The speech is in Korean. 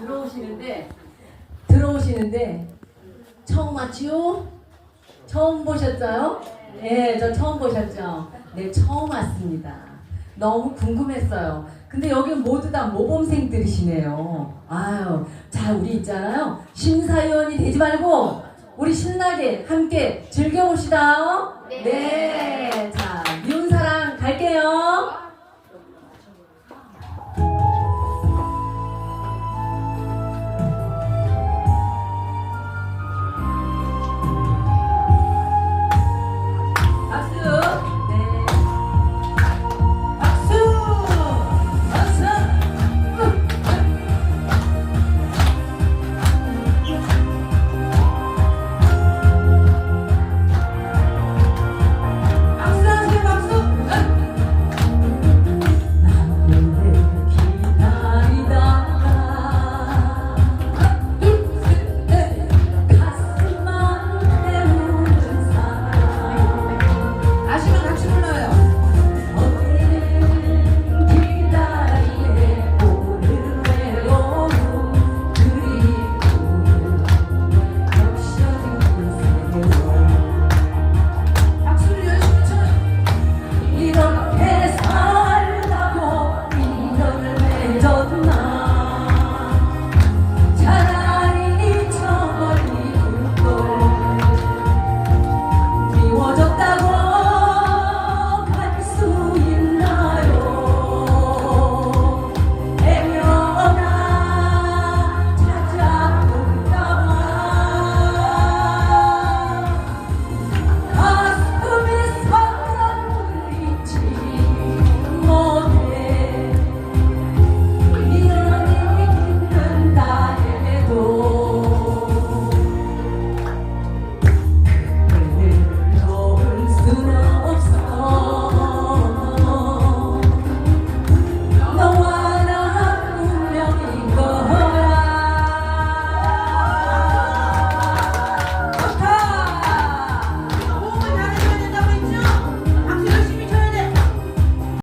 들어오시는데 들어오시는데 처음 왔지요? 처음 보셨어요? 네, 저 처음 보셨죠? 네, 처음 왔습니다. 너무 궁금했어요. 근데 여기 모두 다 모범생들이시네요. 아유, 자, 우리 있잖아요. 심사위원이 되지 말고 우리 신나게 함께 즐겨봅시다. 네. 네.